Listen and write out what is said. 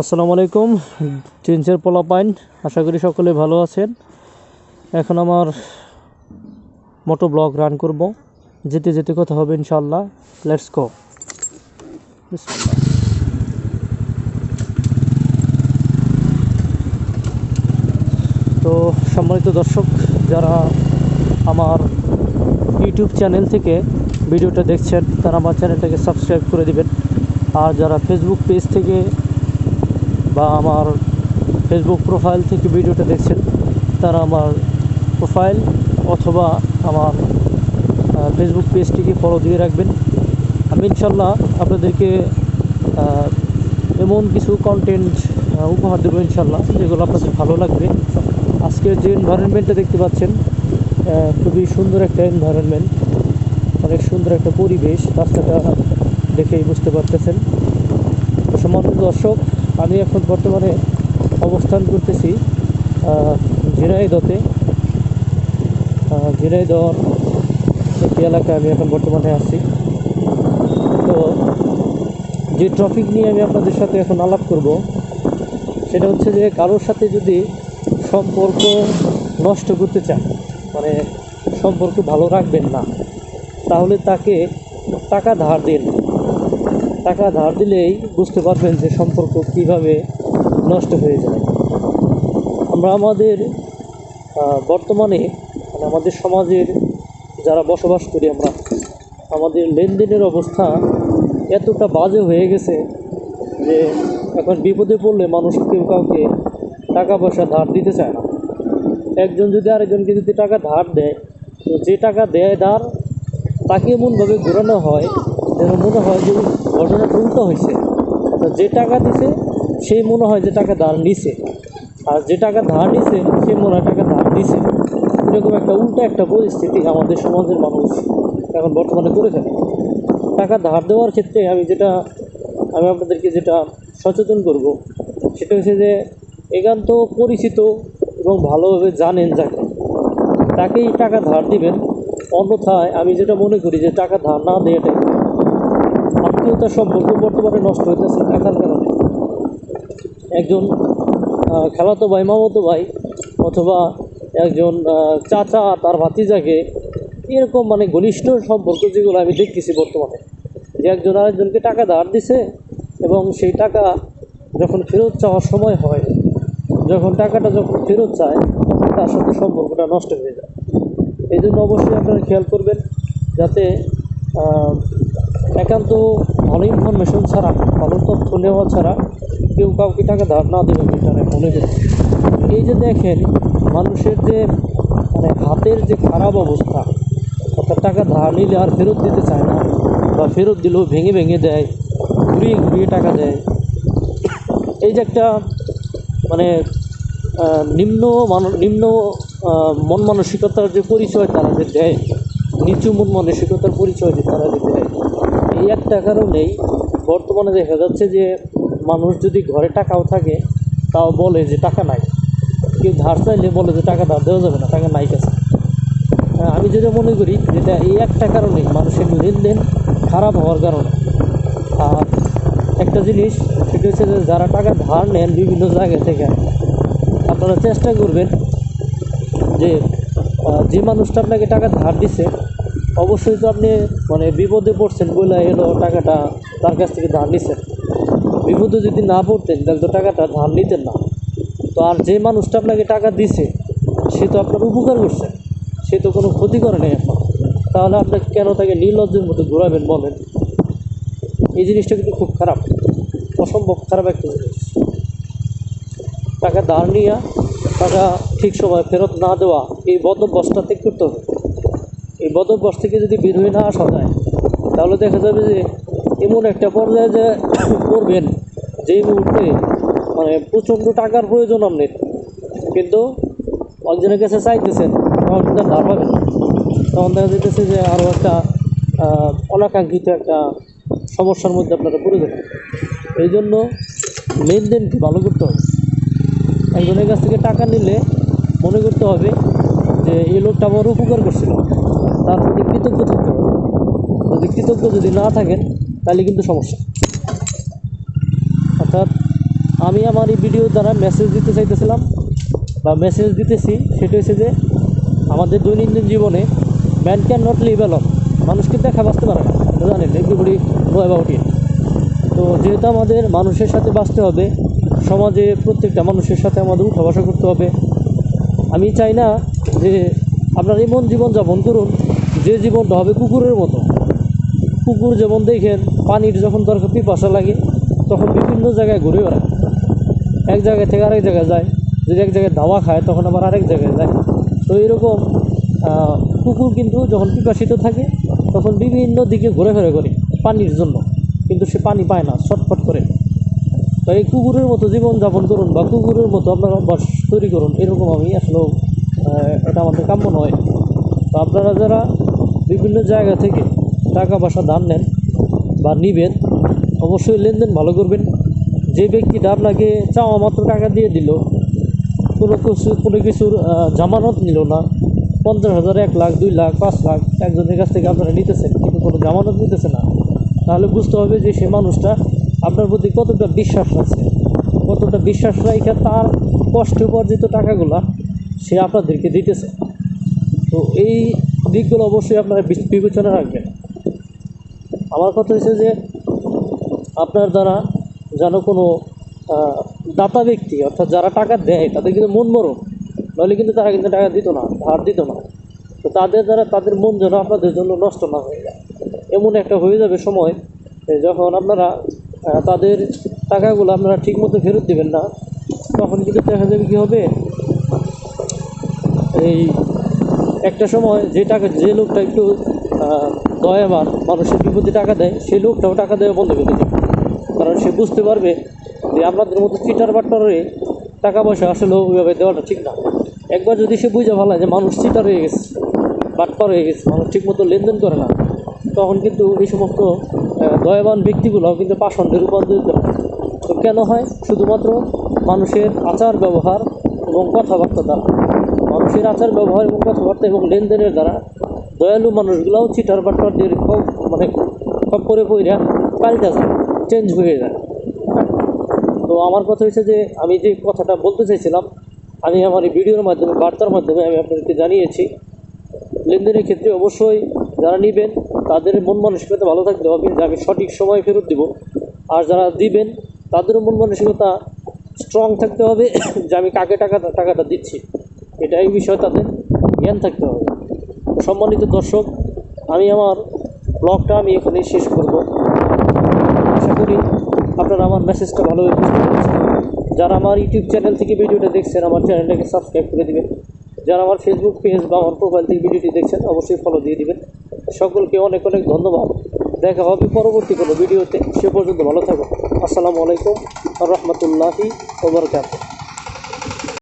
আসসালামু আলাইকুম। জিন্সের পোলা পাইন আশা করি সকলে ভালো আছেন। এখন আমার মোটো ব্লগ রান করব। যেতে যেতে কথা হবে ইনশাল্লাহ লেটস গো তো সম্মানিত দর্শক, যারা আমার ইউটিউব চ্যানেল থেকে ভিডিওটা দেখছেন, তারা আমার চ্যানেলটাকে সাবস্ক্রাইব করে দিবেন। আর যারা ফেসবুক পেজ থেকে বা আমার ফেসবুক প্রোফাইল থেকে ভিডিওটা দেখছেন, তারা আমার প্রোফাইল অথবা আমার ফেসবুক পেজটিকে ফলো দিয়ে রাখবেন। আমি ইনশাল্লাহ আপনাদেরকে এমন কিছু কন্টেন্ট উপহার দেবো ইনশাল্লাহ যেগুলো আপনাদের ভালো লাগবে। আজকের যে এনভায়রনমেন্টটা দেখতে পাচ্ছেন খুবই সুন্দর একটা এনভায়রনমেন্ট অনেক সুন্দর একটা পরিবেশ, রাস্তাটা দেখেই বুঝতে পারতেছেন। সম্মানিত দর্শক আমি এখন বর্তমানে অবস্থান করতেছি আহ, ঝিনাইদহ একটি এলাকায় আমি এখন বর্তমানে আছি। তো যে টপিক নিয়ে আমি আপনাদের সাথে এখন আলাপ করব সেটা হচ্ছে যে কারোর সাথে যদি সম্পর্ক নষ্ট করতে চান মানে সম্পর্ক ভালো রাখবেন না তাহলে তাকে টাকা ধার দিন। টাকা ধার দিলেই বুঝতে পারবেন যে সম্পর্ক কীভাবে নষ্ট হয়ে যায়। আমরা আমাদের বর্তমানে মানে আমাদের সমাজের যারা বসবাস করি আমরা, আমাদের লেনদেনের অবস্থা এতটা বাজে হয়ে গেছে যে এখন বিপদে পড়লে মানুষ কেউ কাউকে টাকা পয়সা ধার দিতে চায় না। একজন যদি আরেকজনকে যদি টাকা ধার দেয়, তো যে টাকা দেয় ধার তাকে এমনভাবে ঘোরানো হয় যেন মনে হয় যে ঘটনাটা উল্টো হয়েছে। যে টাকা দিছে সেই মনে হয় যে টাকা ধার নিছে। আর যে টাকা ধার নিছে, সে মনে হয় টাকা ধার দিছে। এরকম একটা উল্টো একটা পরিস্থিতি আমাদের সমাজের মানুষ এখন বর্তমানে করে ফেলে টাকা ধার দেওয়ার ক্ষেত্রে আমি যেটা, আমি আপনাদেরকে যেটা সচেতন করব, সেটা হচ্ছে যে একান্ত পরিচিত এবং ভালোভাবে জানেন যাকে। তাকেই টাকা ধার দিবেন। অন্যথায় আমি যেটা মনে করি যে টাকা ধার না দেওয়াটাই ভালো। আত্মীয়তার সম্পর্ক বর্তমানে নষ্ট হইতেছে টাকার কারণে একজন খেলাতো ভাই, মামাতো ভাই, অথবা একজন চাচা, তার ভাতিজাকে, এরকম মানে ঘনিষ্ঠ সম্পর্ক যেগুলো আমি দেখতেছি বর্তমানে যে একজন আরেকজনকে টাকা ধার দিছে এবং সেই টাকা যখন ফেরত চাওয়ার সময় হয়, যখন টাকাটা যখন ফেরত চায়, তার সাথে সম্পর্কটা নষ্ট হয়ে যায় এই জন্য অবশ্যই আপনারা খেয়াল করবেন যাতে একান্ত ভালো ইনফরমেশন ছাড়া, ভালো তথ্য নেওয়া ছাড়া কেউ কাউকে টাকা ধার না দেবে আমি মনে করি। এই যে দেখেন, মানুষের যে মানে হাতের যে খারাপ অবস্থা, অর্থাৎ টাকা ধার নিলে আর ফেরত দিতে চায় না, বা ফেরত দিলেও ভেঙে ভেঙে দেয়, ঘুরিয়ে ঘুরিয়ে টাকা দেয়। এই যে একটা মানে নিম্ন মান, নিম্ন মন মানসিকতার যে পরিচয় তারা যে দেয়, নিচু মন মানসিকতার পরিচয় যে তারা যে দেয় এই একটা কারণেই বর্তমানে দেখা যাচ্ছে যে মানুষ যদি ঘরে টাকাও থাকে তাও বলে যে টাকা নাই। কেউ ধার চাইলে বলে যে টাকা ধার দেওয়া যাবে না টাকা নাই কাছে। আহ, আমি যেটা মনে করি যেটা এই একটা কারণেই মানুষের লেনদেন খারাপ হওয়ার কারণে। আর একটা জিনিস সেটা হচ্ছে যে যারা টাকা ধার নেন বিভিন্ন জায়গা থেকে আপনারা চেষ্টা করবেন যে যে মানুষটা আপনাকে টাকা ধার দিছে অবশ্যই তো আপনি মানে বিপদে পড়ছেন বলে এলো, টাকাটা তার কাছ থেকে ধার নিছেন। বিপদে যদি না পড়তেন, তাহলে তো টাকাটা ধার নিতেন না। তো আর যে মানুষটা আপনাকে টাকা দিছে, সে তো আপনার উপকার করছে। সে তো কোনো ক্ষতি করে নাই আপনার তাহলে আপনাকে কেন তাকে নির্লজ্জের মতো ঘোরাবেন বলেন? এই জিনিসটা কিন্তু খুব খারাপ, অসম্ভব খারাপ একটা জিনিস। টাকা ধার নিয়ে, টাকা ঠিক সময় ফেরত না দেওয়া, এই বদভ্যাসটা ত্যাগ করতে হবে। এই বদভ্যাস থেকে যদি বের হয়ে না আসা যায়, তাহলে দেখা যাবে যে এমন একটা পর্যায়ে যে করবেন যেই মুহূর্তে মানে প্রচণ্ড টাকার প্রয়োজন আপনার। কিন্তু একজনের কাছে চাইতেছেন তখন কিন্তু আর পাবেন। তখন দেখা যেতেছে যে আরও একটা অনাকাঙ্ক্ষিত একটা সমস্যার মধ্যে আপনারা পড়ে যাবেন। এই জন্য লেনদেনকে ভালো করতে হবে। একজনের কাছ থেকে টাকা নিলে মনে করতে হবে যে এই লোকটা আমার উপকার করছিল। তার প্রতি কৃতজ্ঞ থাকতে হবে। যদি কৃতজ্ঞ যদি না থাকেন, তাহলে কিন্তু সমস্যা। অর্থাৎ আমি আমার এই ভিডিও দ্বারা মেসেজ দিতে চাইতেছিলাম বা মেসেজ দিতেছি, সেটা হচ্ছে যে আমাদের দৈনন্দিন জীবনে man can not live alone মানুষকে দেখা বাঁচতে পারে না। জানেন এগুলি নো তো যেহেতু আমাদের মানুষের সাথে বাঁচতে হবে, সমাজে প্রত্যেকটা মানুষের সাথে আমাদের উঠা বসা করতে হবে। আমি চাই না যে আপনার এমন জীবন যাপন করুন। যে জীবনটা হবে কুকুরের মতো। কুকুর যেমন দেখেন, পানির যখন দরকার পিপাসা লাগে, তখন বিভিন্ন জায়গায় ঘুরে বেড়ায়। এক জায়গা থেকে আরেক জায়গায় যায়। যদি এক জায়গায় দাওয়া খায়, তখন আবার আরেক জায়গায় যায়। তো এরকম কুকুর কিন্তু যখন পিপাসিত থাকে, তখন বিভিন্ন দিকে ঘুরে ফেরে করে পানির জন্য। কিন্তু সে পানি পায় না, ছটফট করে। তো এই কুকুরের মতো জীবন যাপন করুন বা কুকুরের মতো আপনারা অভ্যাস তৈরি করুন, এরকম আমি আসলে এটা আমাদের কাম্য নয়। তো আপনারা যারা বিভিন্ন জায়গা থেকে টাকা পয়সা দান নেন বা নিবেন, অবশ্যই লেনদেন ভালো করবেন। যে ব্যক্তিটা আপনাকে চাওয়া মাত্র টাকা দিয়ে দিল, কোনো কিছু, কোনো কিছুর জামানত নিল না, পঞ্চাশ হাজার, এক লাখ, দুই লাখ, পাঁচ লাখ, একজনের কাছ থেকে আপনারা নিতেছেন, কিন্তু কোনো জামানত নিতেছে না। তাহলে বুঝতে হবে যে সে মানুষটা আপনার প্রতি কতটা বিশ্বাস আছে, কতটা বিশ্বাস রাখা তার কষ্ট উপার্জিত টাকাগুলা সে আপনাদেরকে দিতেছে। তো এই দিকগুলো অবশ্যই আপনারা বিচ- বিবেচনা রাখবেন। আমার কথা হচ্ছে যে, আপনার দ্বারা যেন কোনো দাতা ব্যক্তি, অর্থাৎ যারা টাকা দেয়, তাদের কিন্তু মন মরম নইলে কিন্তু তারা কিন্তু টাকা দিত না, ধার দিত না। তো তাদের দ্বারা তাদের মন যেন আপনাদের জন্য নষ্ট না হয়ে যায়। এমন একটা হয়ে যাবে সময় যখন আপনারা তাদের টাকাগুলো আপনারা ঠিকমতো ফেরত দেবেন না, তখন কিন্তু দেখা যাবে কী হবে? এই একটা সময় যে টাকা যে লোকটা একটু দয়াবান, মানুষের বিপদে টাকা দেয়, সেই লোকটাও টাকা দেওয়া বন্ধ করে দেবে। কারণ সে বুঝতে পারবে যে আপনাদের মতো চিটার বাট্টারে টাকা পয়সা আসলে ওইভাবে দেওয়াটা ঠিক না। একবার যদি সে বুঝে ভালো যে মানুষ চিটার হয়ে গেছে, বাটপার হয়ে গেছে, মানুষ ঠিকমতো লেনদেন করে না, তখন কিন্তু এই সমস্ত দয়াবান ব্যক্তিগুলোও কিন্তু পাষণ্ডে রূপান্তরিত হয়। তো কেন হয়? শুধুমাত্র মানুষের আচার ব্যবহার এবং কথাবার্তা দ্বারা। মানুষের আচার ব্যবহার এবং কথাবার্তা এবং লেনদেনের দ্বারা দয়ালু মানুষগুলোও চিটার বাট্টারদের খুব মানে খপ্পরে পইরা পাল্টা যায় চেঞ্জ হয়ে যায়। তো আমার কথা হচ্ছে যে, আমি যে কথাটা বলতে চাইছিলাম, আমি আমার এই ভিডিওর মাধ্যমে, বার্তার মাধ্যমে আমি আপনাদেরকে জানিয়েছি, লেনদেনের ক্ষেত্রে অবশ্যই যারা নেবেন, তাদের মন মানসিকতা ভালো থাকতে হবে, যে আমি সঠিক সময় ফেরত দিব। আর যারা দিবেন, তাদেরও মন মানসিকতা স্ট্রং থাকতে হবে, যে আমি কাকে টাকা, টাকাটা দিচ্ছি। এটা এই বিষয়ে তাদের জ্ঞান থাকতে হবে। সম্মানিত দর্শক, আমি আমার ব্লগটা আমি এখানেই শেষ করব। আশা করি আপনারা আমার মেসেজটা ভালোভাবে বুঝতে পেরেছেন। যারা আমার ইউটিউব চ্যানেল থেকে ভিডিওটা দেখছেন, আমার চ্যানেলটাকে সাবস্ক্রাইব করে দেবেন। যারা আমার ফেসবুক পেজ বা আমার প্রোফাইল থেকে ভিডিওটি দেখছেন, অবশ্যই ফলো দিয়ে দেবেন। সকলকে অনেক অনেক ধন্যবাদ। দেখা হবে পরবর্তী কোনো ভিডিওতে। সে পর্যন্ত ভালো থাকুন। আসসালামু আলাইকুম রহমতুল্লাহি ওবরকাত